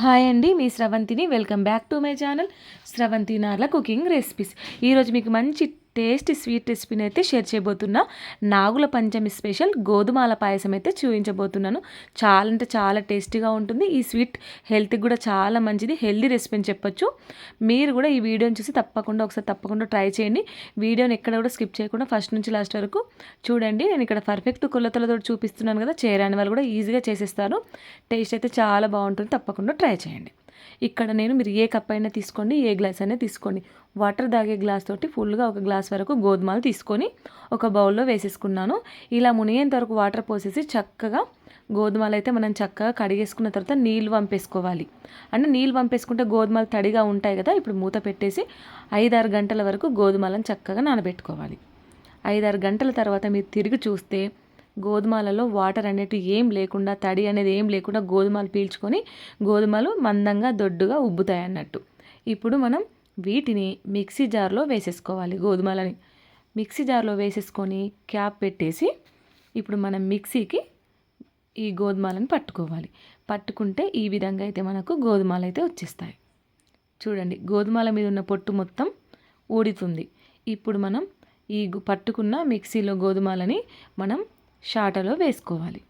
Hi అండి మీ స్రవంతిని. Welcome back to my channel. Sravanthi Narla cooking recipes. ఈరోజు మీకు మంచి టేస్టీ స్వీట్ రెసిపీని అయితే షేర్ చేయబోతున్నా. నాగుల పంచమి స్పెషల్ గోధుమాల పాయసం అయితే చూపించబోతున్నాను. చాలా అంటే చాలా టేస్టీగా ఉంటుంది. ఈ స్వీట్ హెల్త్కి కూడా చాలా మంచిది. హెల్దీ రెసిపీ అని చెప్పొచ్చు. మీరు కూడా ఈ వీడియోని చూసి తప్పకుండా ఒకసారి తప్పకుండా ట్రై చేయండి. వీడియోని ఎక్కడ కూడా స్కిప్ చేయకుండా ఫస్ట్ నుంచి లాస్ట్ వరకు చూడండి. నేను ఇక్కడ పర్ఫెక్ట్ కొలతలతో చూపిస్తున్నాను కదా. చేయరాని వాళ్ళు కూడా ఈజీగా చేసేస్తారు. టేస్ట్ అయితే చాలా బాగుంటుంది. తప్పకుండా ట్రై చేయండి. ఇక్కడ నేను మీరు ఏ కప్ అయినా తీసుకోండి ఏ గ్లాస్ అయినా తీసుకోండి. వాటర్ తాగే గ్లాస్ తోటి ఫుల్గా ఒక గ్లాస్ వరకు గోధుమలు తీసుకొని ఒక బౌల్లో వేసేసుకున్నాను. ఇలా మునిగేంత వరకు వాటర్ పోసేసి చక్కగా గోధుమలు అయితే మనం చక్కగా కడిగేసుకున్న తర్వాత నీళ్ళు పంపేసుకోవాలి అంటే నీళ్ళు పంపేసుకుంటే గోధుమలు తడిగా ఉంటాయి కదా ఇప్పుడు మూత పెట్టేసి ఐదారు గంటల వరకు గోధుమలను చక్కగా నానబెట్టుకోవాలి. ఐదారు గంటల తర్వాత మీరు తిరిగి చూస్తే గోధుమలలో వాటర్ అనేటివి ఏం లేకుండా తడి అనేది ఏం లేకుండా గోధుమలు పీల్చుకొని గోధుమలు మందంగా దొడ్డుగా ఉబ్బుతాయి అన్నట్టు. ఇప్పుడు మనం వీటిని మిక్సీ జార్లో వేసేసుకోవాలి గోధుమలని. మిక్సీ జార్లో వేసేసుకొని క్యాప్ పెట్టేసి ఇప్పుడు మనం మిక్సీకి ఈ గోధుమలను పట్టుకోవాలి. పట్టుకుంటే ఈ విధంగా అయితే మనకు గోధుమలు అయితే వచ్చేస్తాయి. చూడండి గోధుమల మీద ఉన్న పొట్టు మొత్తం ఊడుతుంది. ఇప్పుడు మనం ఈ పట్టుకున్న మిక్సీలో గోధుమలని మనం షాటలో వేసుకోవాలి.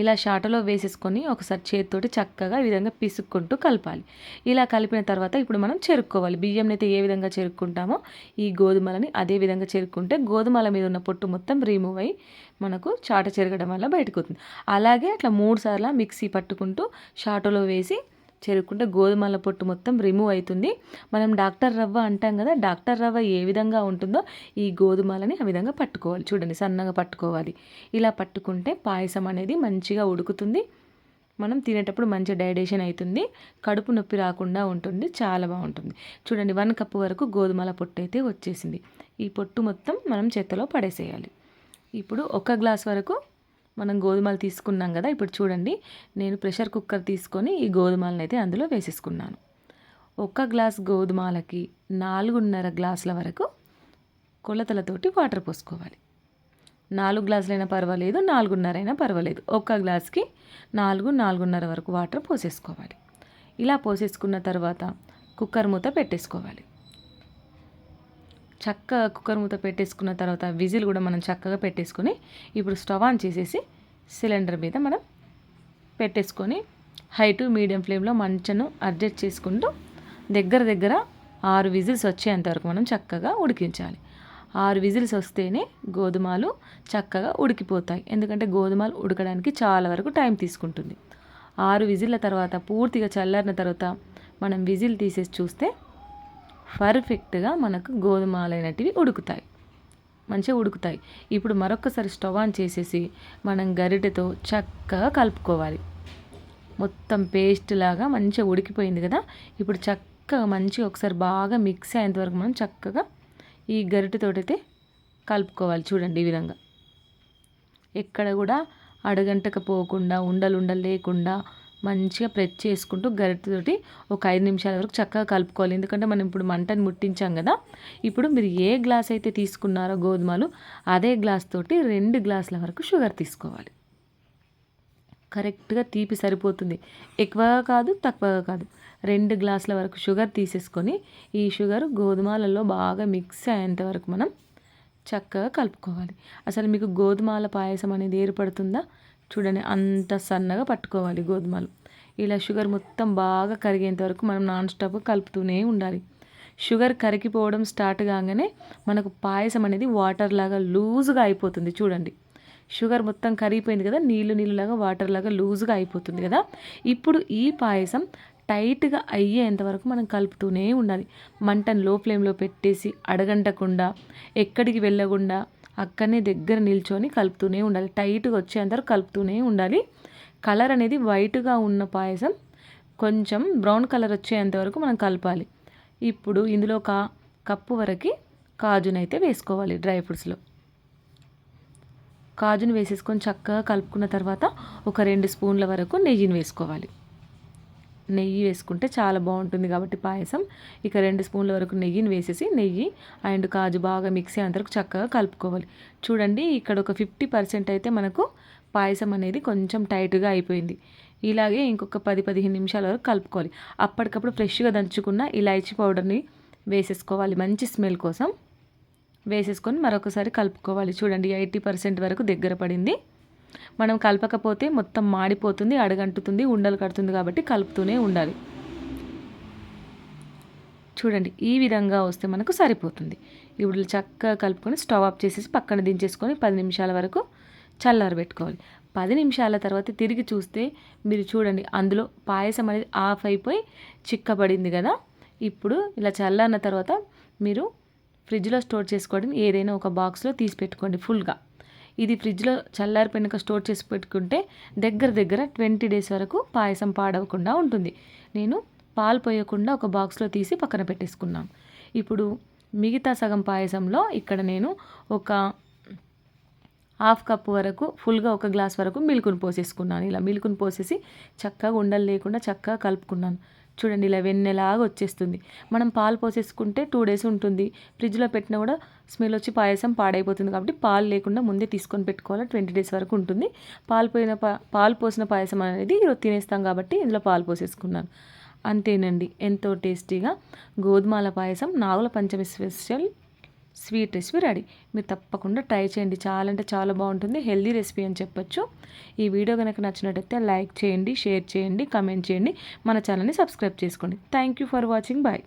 ఇలా షాటలో వేసేసుకొని ఒకసారి చేతితోటి చక్కగా ఈ విధంగా పిసుక్కుంటూ కలపాలి. ఇలా కలిపిన తర్వాత ఇప్పుడు మనం చెరుక్కోవాలి. బియ్యంని అయితే ఏ విధంగా చెరుక్కుంటామో ఈ గోధుమలని అదే విధంగా చెరుక్కుంటే గోధుమల మీద ఉన్న పొట్టు మొత్తం రిమూవ్ అయ్యి మనకు చాట చెరగడం వల్ల బయటకు వస్తుంది. అలాగే అట్లా మూడు సార్లు మిక్సీ పట్టుకుంటూ షాటలో వేసి చెరుక్కుంటే గోధుమల పొట్టు మొత్తం రిమూవ్ అవుతుంది. మనం డాక్టర్ రవ్వ అంటాం కదా డాక్టర్ రవ్వ ఏ విధంగా ఉంటుందో ఈ గోధుమలని ఆ విధంగా పట్టుకోవాలి. చూడండి సన్నగా పట్టుకోవాలి. ఇలా పట్టుకుంటే పాయసం అనేది మంచిగా ఉడుకుతుంది. మనం తినేటప్పుడు మంచి డైజెషన్ అవుతుంది. కడుపు నొప్పి రాకుండా ఉంటుంది చాలా బాగుంటుంది. చూడండి వన్ కప్ వరకు గోధుమల పొట్టు అయితే వచ్చేసింది. ఈ పొట్టు మొత్తం మనం చేత్తలో పడేసేయాలి. ఇప్పుడు ఒక గ్లాస్ వరకు మనం గోధుమలు తీసుకున్నాం కదా ఇప్పుడు చూడండి. నేను ప్రెషర్ కుక్కర్ తీసుకొని ఈ గోధుమలను అయితే అందులో వేసేసుకున్నాను. ఒక గ్లాస్ గోధుమలకి నాలుగున్నర గ్లాసుల వరకు కొలతలతోటి వాటర్ పోసుకోవాలి. నాలుగు గ్లాసులైనా పర్వాలేదు నాలుగున్నర అయినా పర్వాలేదు. ఒక్క గ్లాస్కి నాలుగు నాలుగున్నర వరకు వాటర్ పోసేసుకోవాలి. ఇలా పోసేసుకున్న తర్వాత కుక్కర్ మూత పెట్టేసుకోవాలి. చక్కగా కుక్కర్ మూత పెట్టేసుకున్న తర్వాత విజిల్ కూడా మనం చక్కగా పెట్టేసుకొని ఇప్పుడు స్టవ్ ఆన్ చేసేసి సిలిండర్ మీద మనం పెట్టేసుకొని హై టు మీడియం ఫ్లేమ్లో మంచను అడ్జస్ట్ చేసుకుంటూ దగ్గర దగ్గర ఆరు విజిల్స్ వచ్చేంత వరకు మనం చక్కగా ఉడికించాలి. ఆరు విజిల్స్ వస్తేనే గోధుమలు చక్కగా ఉడికిపోతాయి. ఎందుకంటే గోధుమలు ఉడకడానికి చాలా వరకు టైం తీసుకుంటుంది. ఆరు విజిల్ల తర్వాత పూర్తిగా చల్లారిన తర్వాత మనం విజిల్ తీసేసి చూస్తే పర్ఫెక్ట్గా మనకు గోధుమలైనటివి ఉడుకుతాయి. మంచిగా ఉడుకుతాయి. ఇప్పుడు మరొకసారి స్టవ్ ఆన్ చేసేసి మనం గరిటెతో చక్కగా కలుపుకోవాలి. మొత్తం పేస్ట్ లాగా మంచిగా ఉడికిపోయింది కదా? ఇప్పుడు చక్కగా మంచిగా ఒకసారి బాగా మిక్స్ అయ్యేంత వరకు మనం చక్కగా ఈ గరిటెతోటైతే కలుపుకోవాలి చూడండి ఈ విధంగా. ఎక్కడ కూడా అడగంటకపోకుండా ఉండలుండలు లేకుండా మంచిగా ప్రెస్ చేసుకుంటూ గరిటెతోటి ఒక ఐదు నిమిషాల వరకు చక్కగా కలుపుకోవాలి. ఎందుకంటే మనం ఇప్పుడు మంటని ముట్టించాం కదా. ఇప్పుడు మీరు ఏ గ్లాస్ అయితే తీసుకున్నారో గోధుమలు అదే గ్లాస్ తోటి రెండు గ్లాసుల వరకు షుగర్ తీసుకోవాలి. కరెక్ట్గా తీపి సరిపోతుంది. ఎక్కువగా కాదు తక్కువగా కాదు. రెండు గ్లాసుల వరకు షుగర్ తీసేసుకొని ఈ షుగర్ గోధుమలలో బాగా మిక్స్ అయ్యేంత వరకు మనం చక్కగా కలుపుకోవాలి. అసలు మీకు గోధుమల పాయసం అనేది ఏర్పడుతుందా? చూడండి అంత సన్నగా పట్టుకోవాలి గోధుమలు. ఇలా షుగర్ మొత్తం బాగా కరిగేంత వరకు మనం నాన్ స్టాప్ కలుపుతూనే ఉండాలి. షుగర్ కరిగిపోవడం స్టార్ట్ కాగానే మనకు పాయసం అనేది వాటర్ లాగా లూజుగా అయిపోతుంది చూడండి. షుగర్ మొత్తం కరిగిపోయింది కదా నీళ్ళు నీళ్ళలాగా వాటర్ లాగా లూజుగా అయిపోతుంది కదా. ఇప్పుడు ఈ పాయసం టైట్గా అయ్యేంత వరకు మనం కలుపుతూనే ఉండాలి. మంటను లో ఫ్లేమ్లో పెట్టేసి అడగంటకుండా ఎక్కడికి వెళ్ళకుండా అక్కడనే దగ్గర నిల్చొని కలుపుతూనే ఉండాలి. టైట్గా వచ్చేంతవరకు కలుపుతూనే ఉండాలి. కలర్ అనేది వైట్గా ఉన్న పాయసం కొంచెం బ్రౌన్ కలర్ వచ్చేంత వరకు మనం కలపాలి. ఇప్పుడు ఇందులో ఒక కప్పు వరకు కాజునైతే వేసుకోవాలి డ్రై ఫ్రూట్స్లో. కాజును వేసేసుకొని చక్కగా కలుపుకున్న తర్వాత ఒక రెండు స్పూన్ల వరకు నెయ్యిని వేసుకోవాలి. నెయ్యి వేసుకుంటే చాలా బాగుంటుంది కాబట్టి పాయసం. ఇక రెండు స్పూన్ల వరకు నెయ్యిని వేసేసి నెయ్యి అండ్ కాజు బాగా మిక్సీ అంతరకు చక్కగా కలుపుకోవాలి. చూడండి ఇక్కడ ఒక ఫిఫ్టీ పర్సెంట్ అయితే మనకు పాయసం అనేది కొంచెం టైట్గా అయిపోయింది. ఇలాగే ఇంకొక పది పదిహేను నిమిషాల వరకు కలుపుకోవాలి. అప్పటికప్పుడు ఫ్రెష్గా దంచుకున్న ఇలాచీ పౌడర్ని వేసేసుకోవాలి మంచి స్మెల్ కోసం. వేసేసుకొని మరొకసారి కలుపుకోవాలి. చూడండి ఎయిటీ పర్సెంట్ వరకు దగ్గర పడింది. మనం కలపకపోతే మొత్తం మాడిపోతుంది అడగంటుతుంది ఉండలు కడుతుంది కాబట్టి కలుపుతూనే ఉండాలి. చూడండి ఈ విధంగా వస్తే మనకు సరిపోతుంది. ఇప్పుడు చక్కగా కలుపుకొని స్టవ్ ఆఫ్ చేసేసి పక్కన దించేసుకొని పది నిమిషాల వరకు చల్లారబెట్టుకోవాలి పది నిమిషాల తర్వాత తిరిగి చూస్తే మీరు చూడండి అందులో పాయసం అనేది ఆఫ్ అయిపోయి చిక్కబడింది కదా. ఇప్పుడు ఇలా చల్లారిన తర్వాత మీరు ఫ్రిడ్జ్లో స్టోర్ చేసుకోవడం ఏదైనా ఒక బాక్స్లో తీసి పెట్టుకోండి ఫుల్గా. ఇది ఫ్రిడ్జ్లో చల్లారి పెనుక స్టోర్ చేసి పెట్టుకుంటే దగ్గర దగ్గర ట్వంటీ డేస్ వరకు పాయసం పాడవకుండా ఉంటుంది. నేను పాలు పోయకుండా ఒక బాక్స్లో తీసి పక్కన పెట్టేసుకున్నాను ఇప్పుడు మిగతా సగం పాయసంలో ఇక్కడ నేను ఒక హాఫ్ కప్ వరకు ఫుల్గా ఒక గ్లాస్ వరకు మిల్క్ను పోసేసుకున్నాను. ఇలా మిల్క్ను పోసేసి చక్కగా ఉండలు లేకుండా చక్కగా కలుపుకున్నాను. చూడండి ఇలా వెన్నెలాగా వచ్చేస్తుంది. మనం పాలు పోసేసుకుంటే టూ డేస్ ఉంటుంది. ఫ్రిడ్జ్లో పెట్టినా కూడా స్మెల్ వచ్చి పాయసం పాడైపోతుంది కాబట్టి పాలు లేకుండా ముందే తీసుకొని పెట్టుకోవాలి. ట్వంటీ డేస్ వరకు ఉంటుంది. పాలు పోయిన పాలు పోసిన పాయసం అనేది ఈరోజు తినేస్తాం కాబట్టి ఇందులో పాలు పోసేసుకున్నాను. అంతేనండి. ఎంతో టేస్టీగా గోధుమల పాయసం Nagula Panchami special sweet recipe ready. మీరు తప్పకుండా ట్రై చేయండి. చాలా అంటే చాలా బాగుంటుంది. హెల్దీ రెసిపీ అని చెప్పొచ్చు. ఈ వీడియో కనుక నచ్చినట్టయితే లైక్ చేయండి షేర్ చేయండి కమెంట్ చేయండి. మన ఛానల్ని సబ్స్క్రైబ్ చేసుకోండి. Thank you for watching. Bye.